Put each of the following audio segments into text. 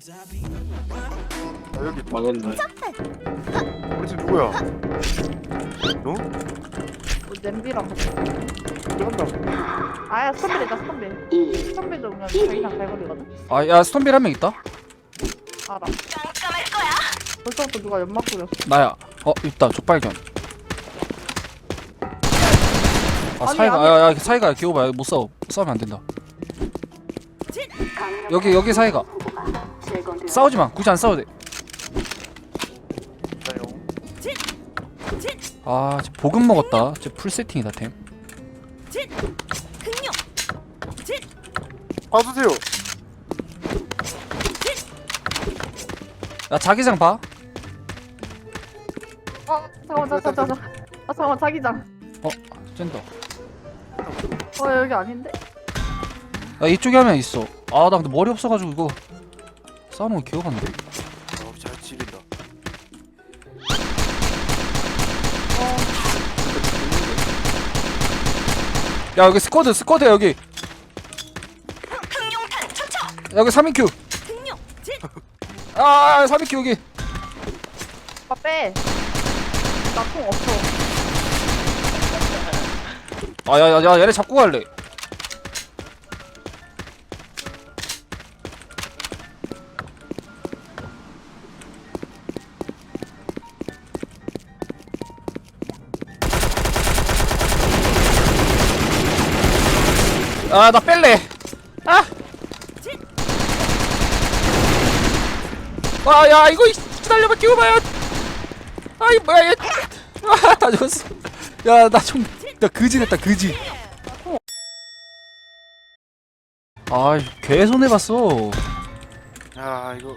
아 여기 망했네. 우리 집 누구야? 어? 뭐 냄비랑 같이. 들어간다 아야 스턴빌이다 스턴빌. 스턴빌 도 그냥 저희랑 갈거리거든. 아야 스톤빌 한 명 있다 알아. 벌써부터 누가 연막 뿌렸어. 나야 어 있다 족발견 아 아니, 사이가 아니. 야야 사이가 기어봐 못 싸워 싸우면 안 된다 여기 여기 사이가 싸우지 마. 굳이 안 싸워도 나요 돼아 보급 먹었다. 쟤풀 세팅이다 템야 봐주세요. 자기장 봐. 어 잠깐만 잠깐만 잠깐만. 아 잠깐만 자기장. 쨘다 어 여기 아닌데? 야 이쪽에 하면 있어. 아 나 근데 머리 없어가지고 이거 싸우는 거 기억 안돼 어잘 지린다. 야 여기 스쿼드 스쿼드야 여기. 여기 3인큐. 아 3인큐 여기. 아 빼. 나통 없어. 아야야야 얘네 잡고 갈래 아 나 뺄래. 아! 와야 이거 기다려봐 끼워봐요. 아이 뭐야 얘 아 다 죽었어. 야 나 좀 야 그지 됐다 그지. 아이 개 손해봤어. 야 이거.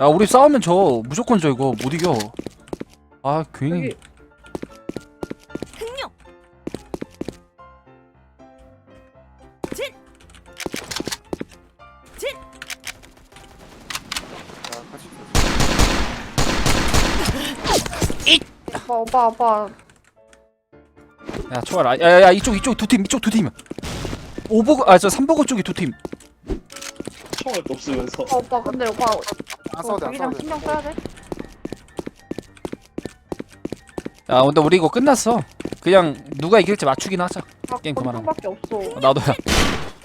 야 우리 싸우면 져. 무조건 져 이거. 못 이겨. 아 괜히. 여기 오빠 오빠 오빠. 야 초월 야야야 이쪽 이쪽 두 팀 이쪽 두팀. 오버그 아저 삼버그 쪽이 두팀. 총알 없으면서. 오빠 오빠 근데 오빠 안 그거 싸워도 안 자기장 싸워도 신경 써야 돼. 야 근데 우리 이거 끝났어. 그냥 누가 이길지 맞추긴 하자. 아, 게임 그만하고. 밖에 없어. 어, 나도야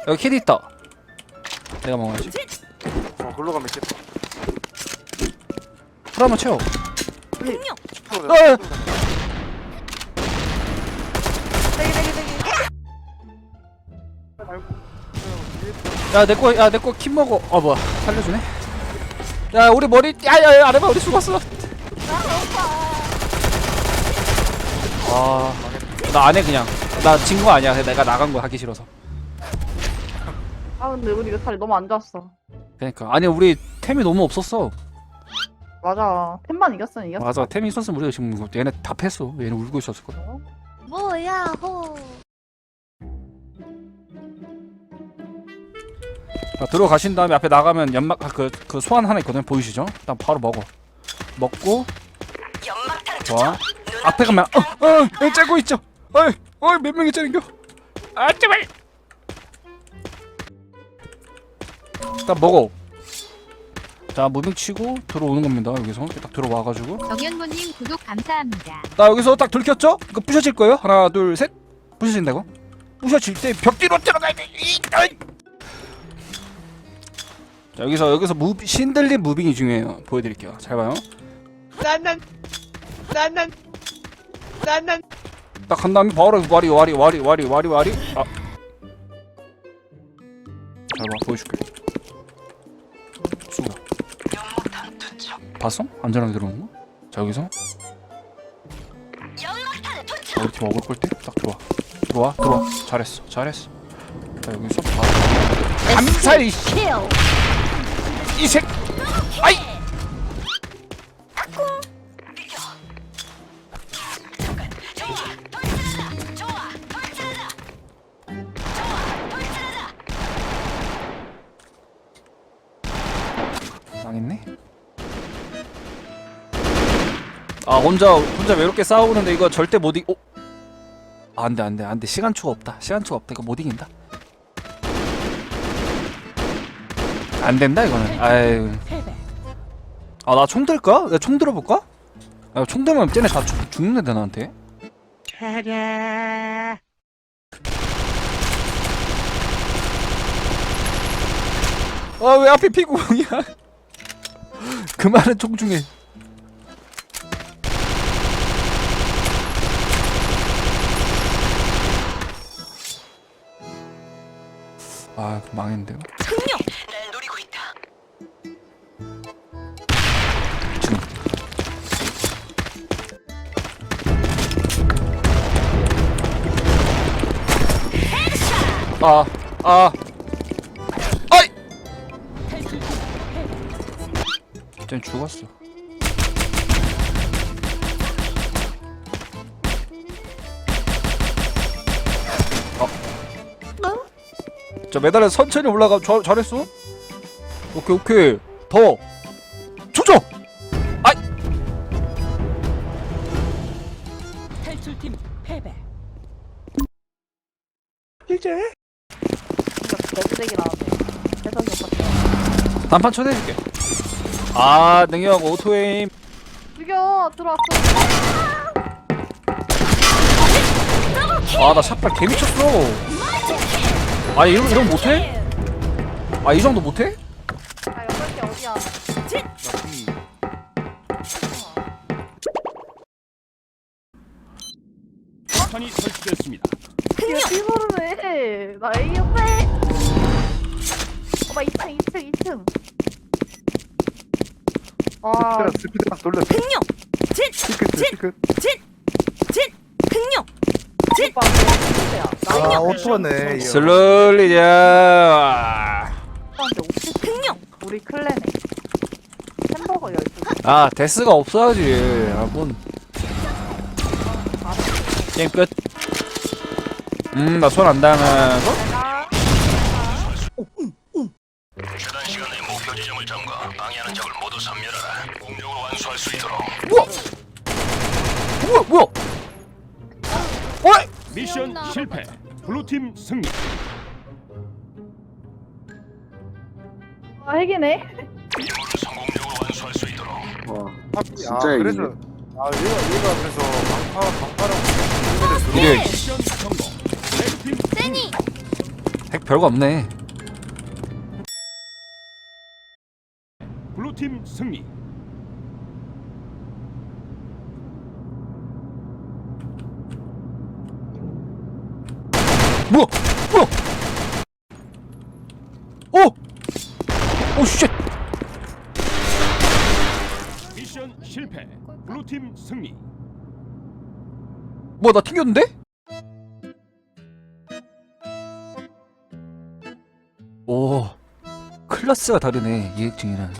여기 캐디 있다. 내가 먹어야지. 어 글로 가면 있겠다. 풀 한번 채워 네. 어, 어! 대기 대기 대기. 야 내 거 야 내 거 킴 먹어 아 뭐야 살려주네 야 우리 머리 야 야 야 아래봐 우리 죽었어 아나 안 해 그냥 나 진 거 아니야 내가 나간 거 하기 싫어서 아 근데 우리 이거 자리 너무 안 좋았어. 그러니까 아니 우리 템이 너무 없었어 맞아. 템만 이겼어 이겼어. 맞아. 템이 있었으면 우리가 지금 이거 얘네 다 패어. 얘네 울고 있었을 거야. 뭐야 호. 자, 들어가신 다음에 앞에 나가면 연막 아, 그, 그 소환 하나 있거든. 보이시죠? 일단 바로 먹어. 먹고. 좋아. 앞에 가면 어어 째고 있죠? 어이 어이 몇 명이 째는겨? 아 제발. 일단 먹어 자 무빙 치고 들어오는 겁니다. 여기서 딱 들어와가지고. 정현모님 구독 감사합니다. 나 여기서 딱 들켰죠? 이거 부셔질 거예요? 하나 둘셋. 부셔진다고? 부셔질 때 벽 뒤로 들어가야 돼. 이, 어이. 자 여기서 여기서 무비, 신들린 무빙이 중요해요. 보여드릴게요. 잘 봐요. 나는 나는 나는. 딱한 다음에 바로 와리 와리 와리 와리 와리 와리. 아. 잘봐 보여줄게. 쏘다 봤어? 안전하게 들어오는 거? 자 여기서? 자, 팀 먹을 걸때딱 들어와. 들어와? 들어와. 잘했어. 잘했어. 자 여기서 바로 암살 이 씨. 이 새. 아이. 망했네. 아 혼자 혼자 외롭게 싸우는데 이거 절대 못 이. 어? 아, 안돼 안돼 안돼 시간초가 없다 시간초가 없다 이거 못 이긴다. 안 된다 이거는. 아유. 아나 총 들까? 내가 총 들어볼까? 아, 총 들면 쟤네 다 죽, 죽는데 나한테. 아왜 앞에 피구공이야? 그만은 총 중에. 아 망했는데요. 분명 날 노리고 있다. 지금. 아, 아, 아이! 쟤 죽었어. 어. 저 매달려 천천히 올라가. 저, 잘했어. 오케이, 오케이. 더. 조져! 탈출팀 패배. 나왔네. 오빠. 단판 초대해줄게. 아, 능력 오토에임. 죽여 들어왔어. 아, 나 샷발 개 미쳤어. 아, 이런 이런 못해? 아, 이 정도 못해? 아 여덟 개 어디야? 탄이 설치됐습니다. 이거 피소를 해. 나 A 옆에. 오빠 2층 2층 2층. 아 스피드 스피드랑 돌렸어. 스피드 스피드. 분 명 오빠 왜야아 오토네. 슬롤리자. 오빠한테 우리 클랜에 햄버거 12개. 아, 데스가 없어야지. 아, 뭔. 게임 끝. 음, 나 손 안 닿으면서. 내가 최단 시간에 목표 지점을 점거. 방해하는 적을 모두 섬멸하라. 공격을 완수할 수 있도록. 뭐야, 뭐야? 미션 실패. 블루팀 승리. 아 핵이네. 성공적으로 완수할 수 있도록. 와 아 진짜 그래서 이기네. 아 얘가 얘가 그래서 방파 방파라고 이래. 미션 성공. 레드팀 세니 핵 별거 없네. 블루팀 승리. 뭐야? 뭐야? 어? 오, 쉣! 미션 실패. 블루팀 승리. 뭐야, 나 튕겼는데? 오, 클래스가 다르네, 이액증이랑.